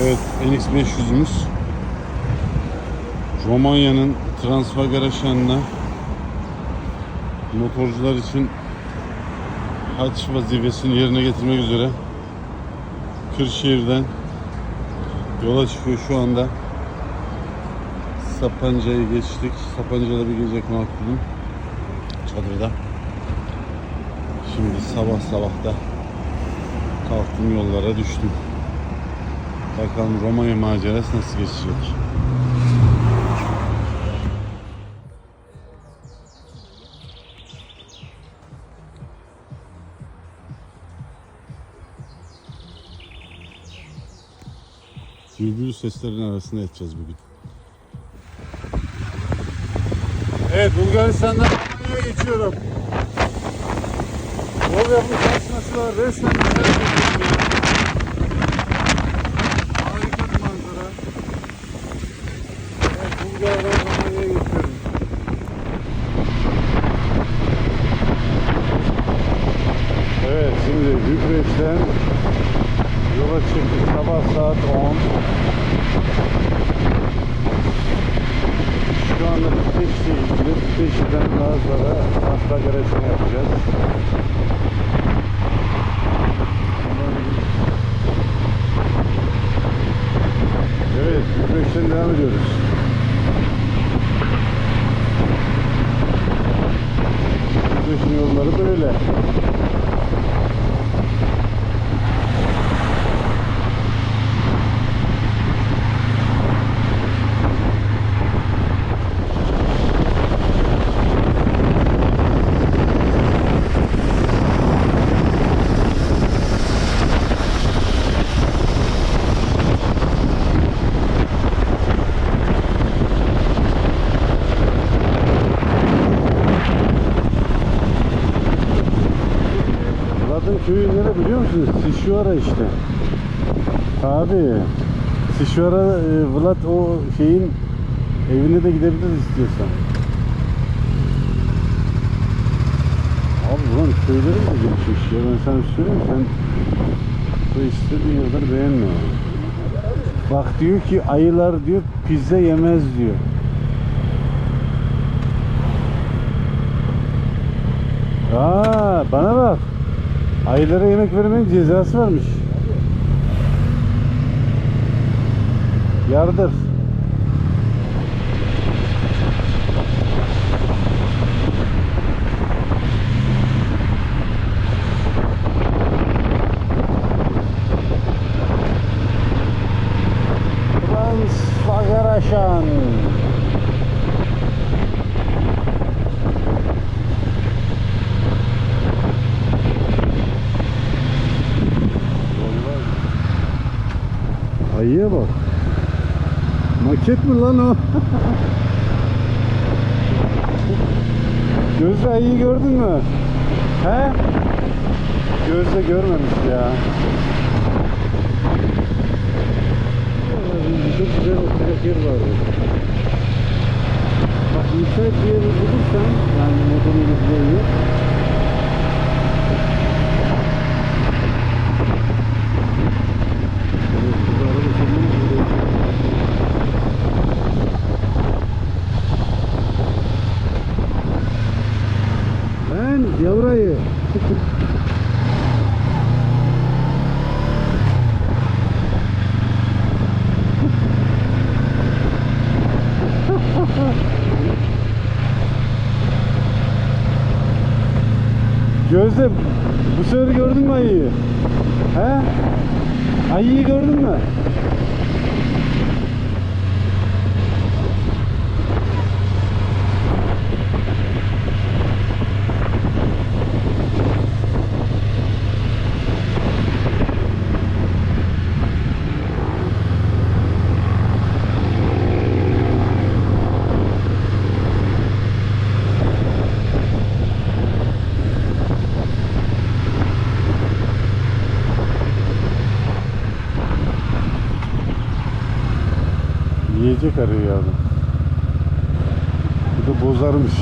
Evet NX 500'ümüz Romanya'nın Transfagaraşan'la motorcular için haç vazifesini yerine getirmek üzere Kırşehir'den yola çıkıyor şu anda. Sapanca'yı geçtik. Sapanca'da bir gece konakladım. Çadırda. Şimdi sabah sabah da kalktım yollara düştüm. Bakalım Romanya macerası nasıl geçecek? Bülbül seslerinin arasında yatacağız bugün. Evet Bulgaristan'dan Romanya'ya geçiyorum. Yol yapım çalışması var. Resmen bir ya. Harika bir manzara. Evet Bulgar'dan Romanya'ya geçiyorum. Evet şimdi Bükreş'ten yola çıktık sabah saat 10. Şu anda Bükreş'le ilgili Bükreş'ten daha sonra hasta garajını yapacağız. Evet, Bükreş'ten devam ediyoruz. Bükreş'in yolları böyle. Musunuz? Sişuara işte. Abi. Sişuara e, Vlad o şeyin evine de gidebiliriz istiyorsan. Abi buranın köyleri de gelişmiş ya. Ben sana şey söyleyeyim? Sen bu istediğin yerleri beğenme. Bak diyor ki ayılar diyor pizza yemez diyor. Aa, bana bak. Ayılara yemek vermenin cezası varmış. Yardır. Ayıya bak. Maket mi lan o? Gözde ayıyı gördün mü? He? Gözde görmemiş ya. Çok güzel oturacak yer var. Bak müsait bir yeri bulursan yani motorunu güzel. Evet, bu araba senin buraya- Lan yavrayı. Gözde bu sefer gördün mü ayıyı? He? Ayıyı gördün mü? çıkarıyor yani. Bir de bozarmış.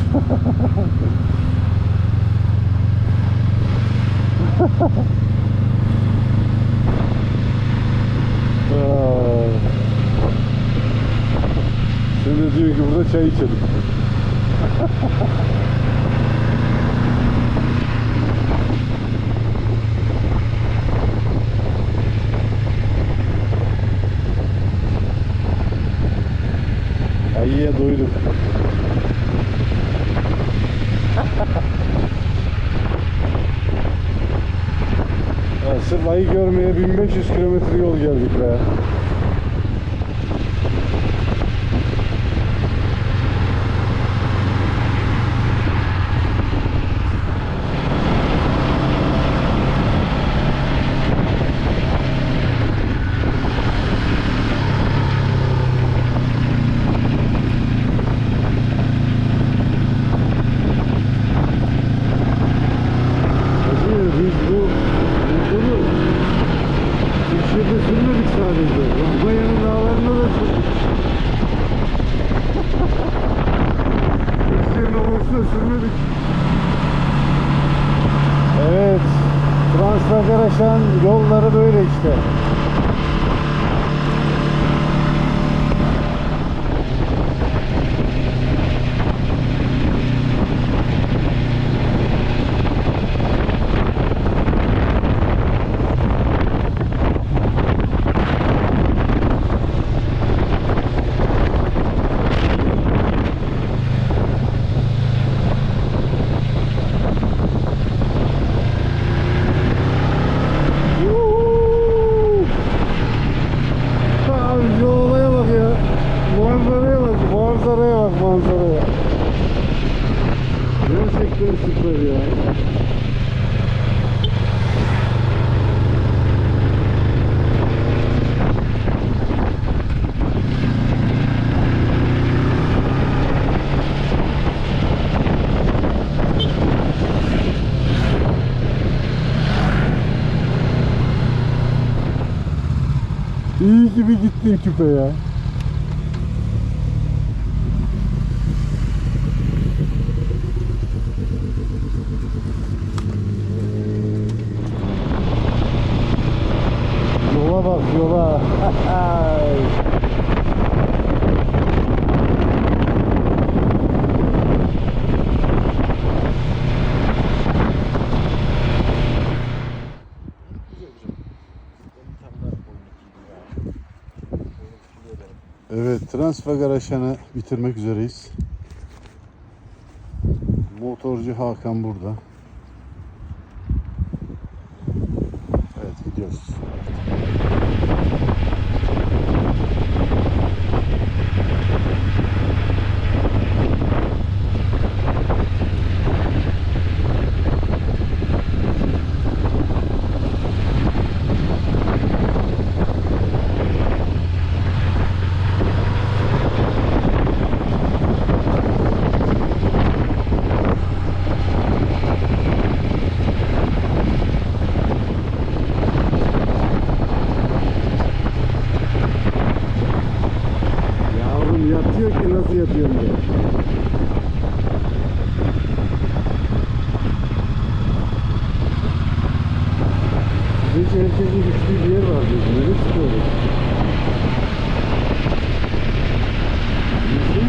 Şimdi diyor ki burada çay içelim. Ayıya doyduk. Sırf ayı görmeye 1500 kilometre yol geldik be. Hacı biz bu motoru Türkiye'de sürmedik sadece. Rampaya'nın dağlarında da sürdük. Türkiye'nin havasında sürmedik. Evet. Transfagaraşan yolları böyle işte. Yuhuu! Abi şu olaya bak ya. Manzaraya bak, manzaraya bak, manzaraya. Gerçekten süper ya. İyi gibi gittin küpe ya. Yola bak yola. Evet, Transfagaraşan'ı bitirmek üzereyiz. Motorcu Hakan burada. Evet, gidiyoruz. Yavrum yatıyor ki nasıl yatıyor diye. Hiç herkesin gittiği bir yer var diyorsun. Neresi böyle? Nasıl?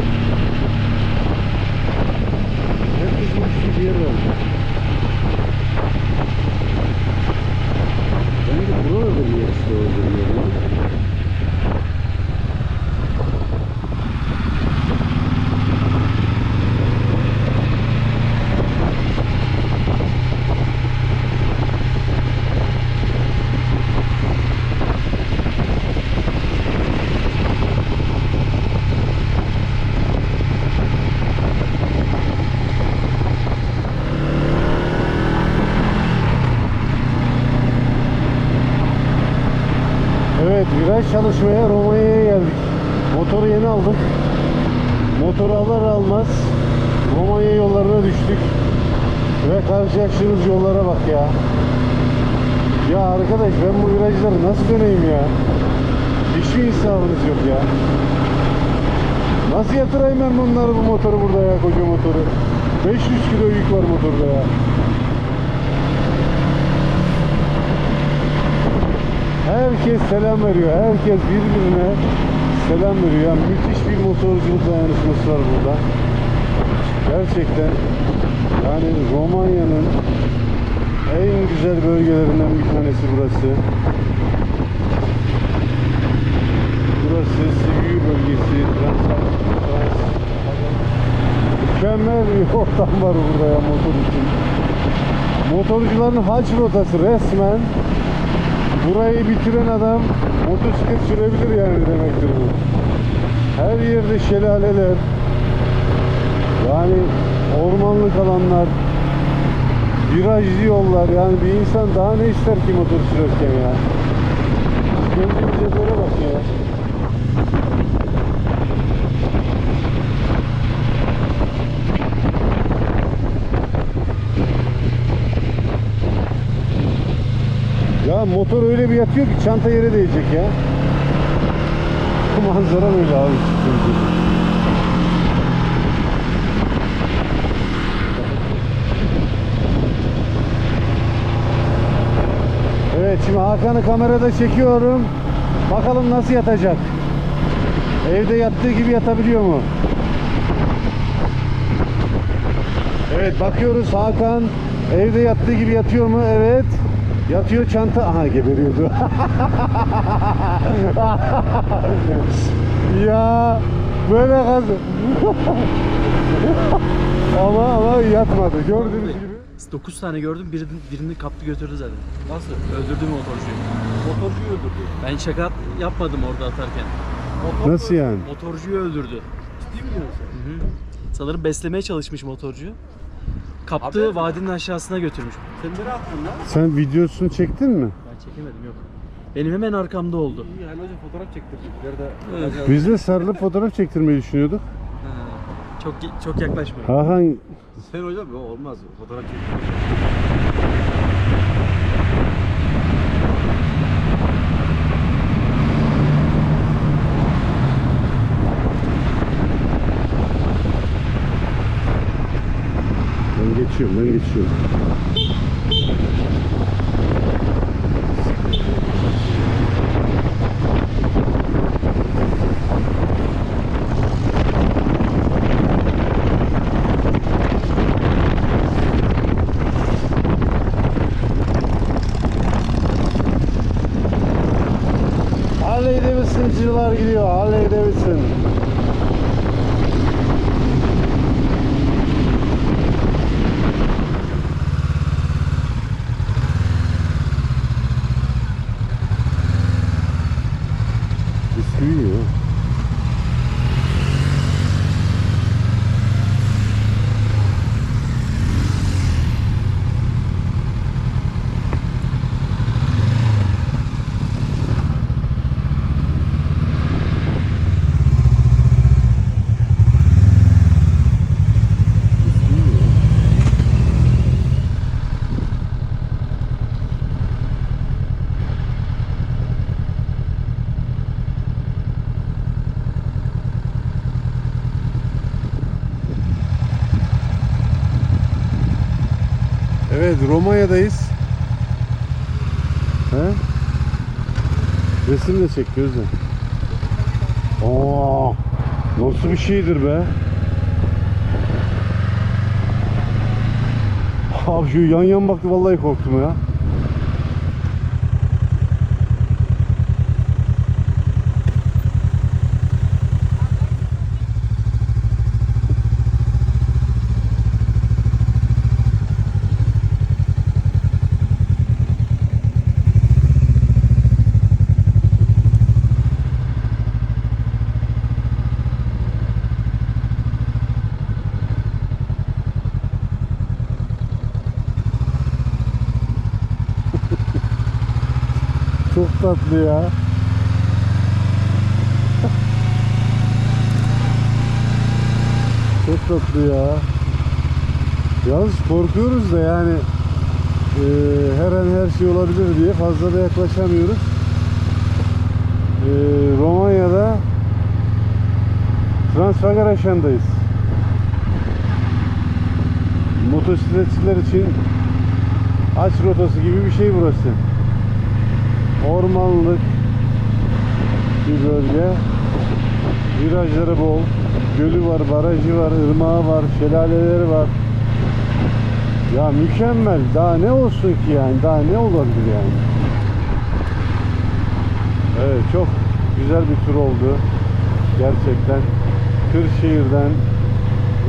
Herkesin gittiği bir yer var. Bence buralarda bir yer işte orada bir yer. ya. Viraj çalışmaya Romanya'ya geldik. Motoru yeni aldım. Motoru alır almaz Romanya yollarına düştük. Ve karşılaştığımız yollara bak ya. Ya arkadaş ben bu virajları nasıl döneyim ya? Hiç mi yok ya? Nasıl yatırayım ben bunları bu motoru burada ya koca motoru? 500 kilo yük var motorda ya. Herkes selam veriyor. Herkes birbirine selam veriyor. Yani müthiş bir motorculuk dayanışması var burada. Gerçekten yani Romanya'nın en güzel bölgelerinden bir tanesi burası. Burası Sibiu bölgesi. Trans, mükemmel bir ortam var burada ya motor için. Motorcuların haç rotası resmen. Burayı bitiren adam motosiklet sürebilir yani demektir bu. Her yerde şelaleler. Yani ormanlık alanlar, virajlı yollar. Yani bir insan daha ne ister ki motor sürerken ya. Gördüğünüz yerlere bak. Ya motor öyle bir yatıyor ki çanta yere değecek ya. Bu manzara böyle abi. Evet şimdi Hakan'ı kamerada çekiyorum. Bakalım nasıl yatacak. Evde yattığı gibi yatabiliyor mu? Evet bakıyoruz Hakan evde yattığı gibi yatıyor mu? Evet. Yatıyor çanta. Aha geberiyordu. ya böyle kaz. ama ama yatmadı. Gördüğünüz gibi. 9 tane gördüm birini, birini kaptı götürdü zaten. Nasıl? Öldürdü motorcuyu. Motorcuyu öldürdü. Ben şaka yapmadım orada atarken. Motor Nasıl yani? Motorcuyu öldürdü. Ciddi mi diyorsun sen? Hı hı. Sanırım beslemeye çalışmış motorcuyu. Kaptığı Abi- vadinin aşağısına götürmüş. Sen nereye attın lan? Sen videosunu çektin mi? Ben çekemedim yok. Benim hemen arkamda oldu. İyi Halil Hoca fotoğraf çektirecek. Nerede? Evet. Biz de sarılıp fotoğraf çektirmeyi düşünüyorduk. Ha, çok çok yaklaşmayın. Hakan Sen hocam yok olmaz. Fotoğraf çek. Ben geçiyorum ben Evet Romanya'dayız. He? Resim de çek gözle. Aa, nasıl bir şeydir be? Abi şu yan yan baktı vallahi korktum ya. Çok tatlı ya. Çok tatlı ya. Yalnız korkuyoruz da yani e, her an her şey olabilir diye fazla da yaklaşamıyoruz. E, Romanya'da Transfagaraşan'dayız. Motosikletçiler için aç rotası gibi bir şey burası ormanlık bir bölge. Virajları bol. Gölü var, barajı var, ırmağı var, şelaleleri var. Ya mükemmel. Daha ne olsun ki yani? Daha ne olabilir yani? Evet çok güzel bir tur oldu. Gerçekten Kırşehir'den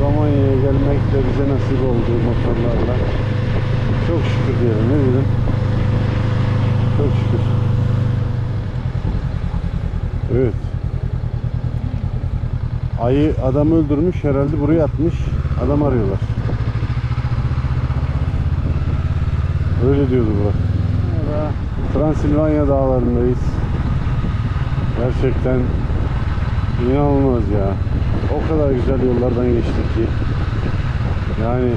Romanya'ya gelmek de bize nasip oldu motorlarla. Çok şükür diyelim ne diyelim. Çok şükür. Evet. Ayı adam öldürmüş herhalde buraya atmış. Adam arıyorlar. Öyle diyordu Burak. Transilvanya dağlarındayız. Gerçekten inanılmaz ya. O kadar güzel yollardan geçtik ki. Yani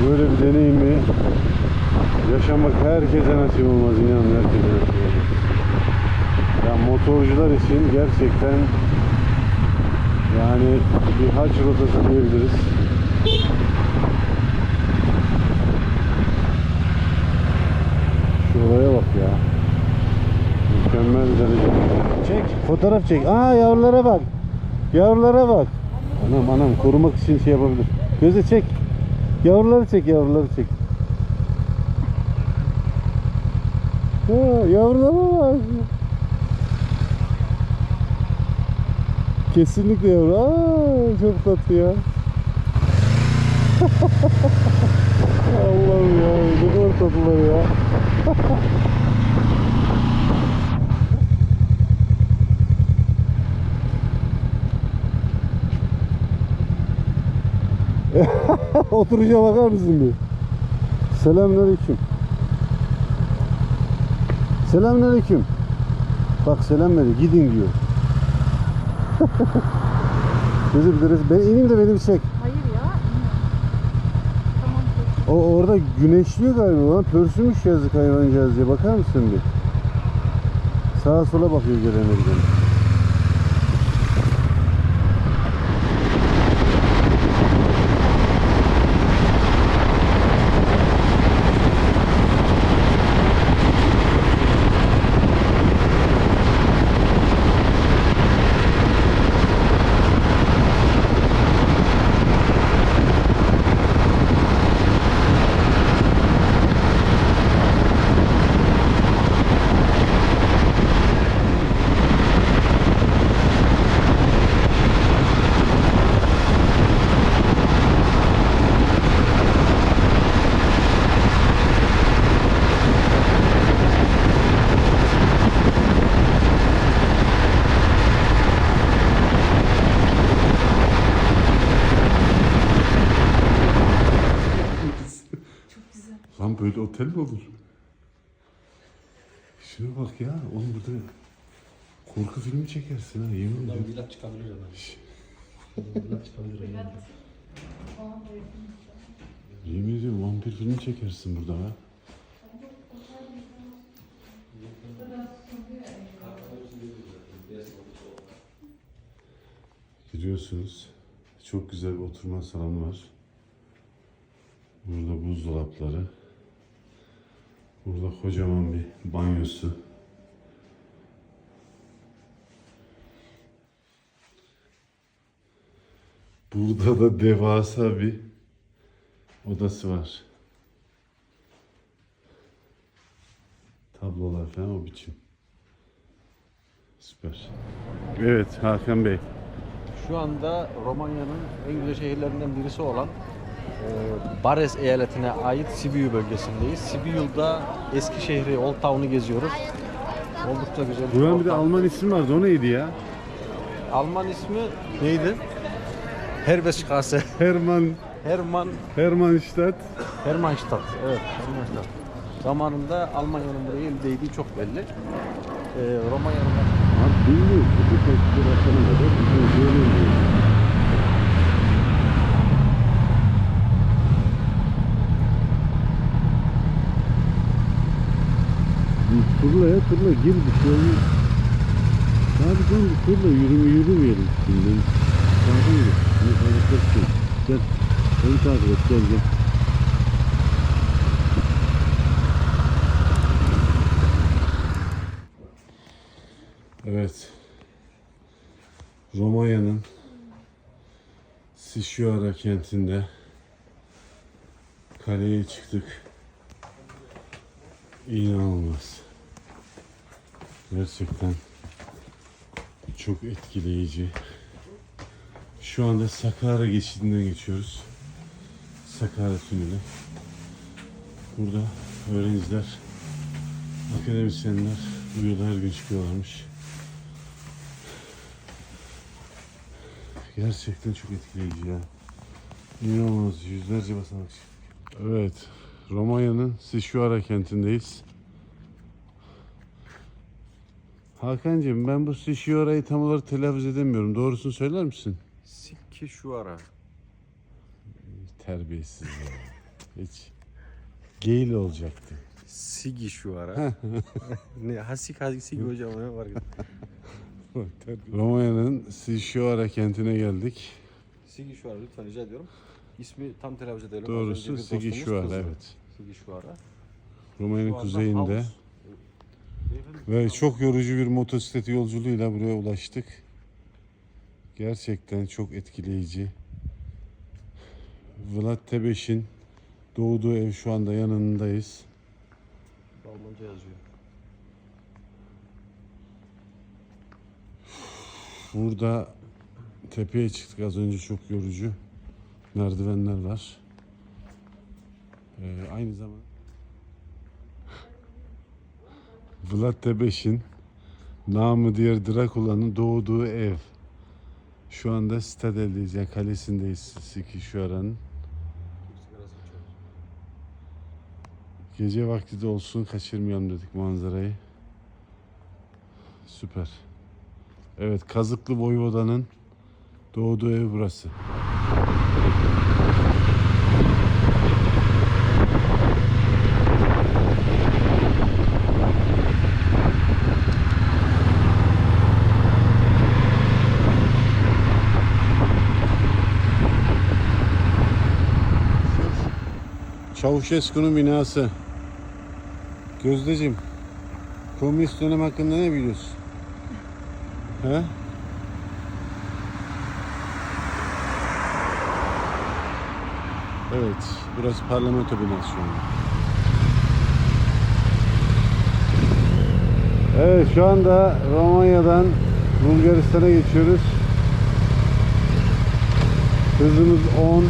böyle bir deneyimi yaşamak herkese nasip olmaz inanın herkese nasip olmaz. Ya motorcular için gerçekten yani bir haç rotası diyebiliriz. Şuraya bak ya. Mükemmel derece. Çek, fotoğraf çek. Aa yavrulara bak. Yavrulara bak. Anam anam korumak için şey yapabilir. Gözü çek. Yavruları çek, yavruları çek. Ha, yavrulara bak. Kesinlikle yavru. Aa, çok tatlı ya. Allah'ım ya ne kadar tatlılar ya. Oturuşa bakar mısın bir? Selamünaleyküm. Selamünaleyküm. Bak selam dedi. Gidin diyor. Gözü biliriz. Ben ineyim de beni bir çek. Hayır ya. Tamam. O orada güneşliyor galiba lan. Pörsümüş yazık hayvancağız diye. Bakar mısın bir? Sağa sola bakıyor gelene gidene. Lan böyle otel mi olur? Şuna bak ya. Oğlum burada korku filmi çekersin ha yemin ediyorum. Milat çıkabilir hemen. Milat çıkabilir hemen. Yemin ediyorum vampir filmi çekersin burada ha. Giriyorsunuz. Çok güzel bir oturma salonu var. Burada buzdolapları. Burada kocaman bir banyosu. Burada da devasa bir odası var. Tablolar falan o biçim. Süper. Evet Hakan Bey. Şu anda Romanya'nın en güzel şehirlerinden birisi olan e, Bares eyaletine ait Sibiu bölgesindeyiz. Sibiu'da eski şehri, Old Town'u geziyoruz. Oldukça güzel. Buranın bir de. Alman ismi vardı o neydi ya? Alman ismi neydi? Herbestraße. Hermann Hermann Hermannstadt. Hermannstadt. Evet, Hermannstadt. Zamanında Almanya'nın buraya el değdiği çok belli. Ee, Romanya'nın Abi bilmiyorum. Bu tekstür atana kadar bizim söylemiyor. Bir turla ya turla gir bir şey olmaz. Abi canım bir turla yürüme yürümeyelim şimdi. Sağdan git. Gel. Beni takip et gel. Evet. Romanya'nın Sişuara kentinde kaleye çıktık. İnanılmaz. Gerçekten çok etkileyici. Şu anda Sakara geçidinden geçiyoruz. Sakara Tüneli. Burada öğrenciler, akademisyenler bu her gün çıkıyorlarmış. Gerçekten çok etkileyici ya. İnanılmaz yüzlerce basamak çıktık. Evet, Romanya'nın Sişuara kentindeyiz. Hakan'cığım ben bu Sişuara'yı tam olarak telaffuz edemiyorum. Doğrusunu söyler misin? Sikki şu ara. Terbiyesiz ya. Hiç. Geyil olacaktı. Sigi şu ara. ne hasik hasik sigi hocam ne var? Romanya'nın Sişuara kentine geldik. Sigi şu ara lütfen rica ediyorum. İsmi tam telaffuz edelim. Doğrusu Sigi Şuara kızdı. evet. Sigi şu ara. Romanya'nın Şu kuzeyinde. Ve çok yorucu bir motosiklet yolculuğuyla buraya ulaştık. Gerçekten çok etkileyici. Vlad Tebeş'in doğduğu ev şu anda yanındayız. Almanca yazıyor. Burada tepeye çıktık az önce çok yorucu. Merdivenler var. Ee, aynı zamanda Vlad Tebeş'in namı diğer Drakula'nın doğduğu ev. Şu anda Stadel'deyiz yani kalesindeyiz Sikişuara'nın. Gece vakti de olsun kaçırmayalım dedik manzarayı. Süper. Evet Kazıklı Voyvoda'nın doğduğu ev burası. Çavuşesku'nun binası. Gözdeciğim, komünist dönem hakkında ne biliyorsun? He? Evet, burası parlamento binası şu anda. Evet, şu anda Romanya'dan Bulgaristan'a geçiyoruz. Hızımız 10.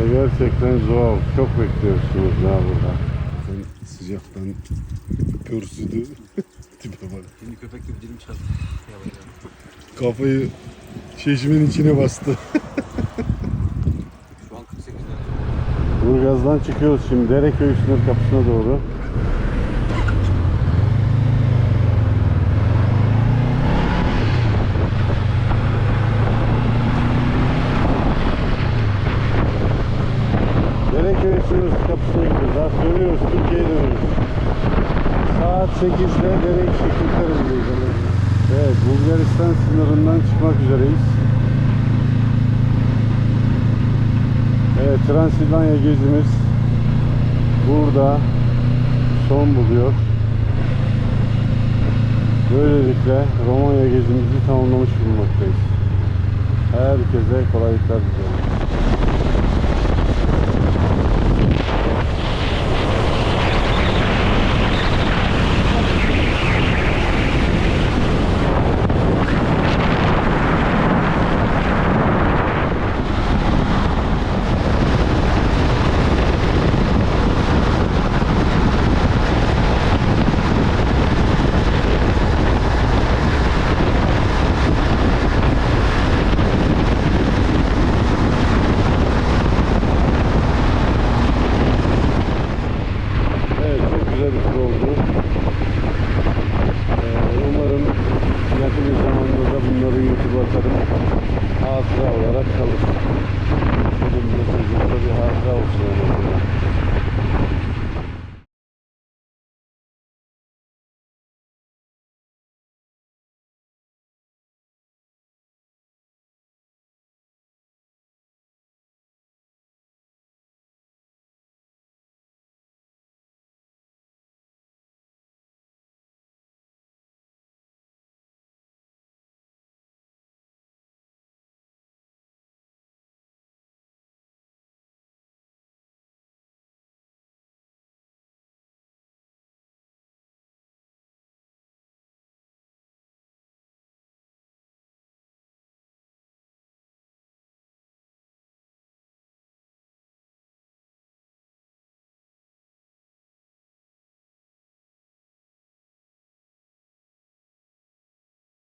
Ve gerçekten zor. Çok bekliyorsunuz ya burada. Sen sıcaktan pürsüdü. Tipe bak. Şimdi köpek gibi dilim çarptı. Kafayı çeşmenin içine bastı. Şu an 48 derece. Burgaz'dan çıkıyoruz şimdi. Dereköy sınır kapısına doğru. Transilvanya gezimiz burada son buluyor. Böylelikle Romanya gezimizi tamamlamış bulunmaktayız. Herkese kolaylıklar diliyorum.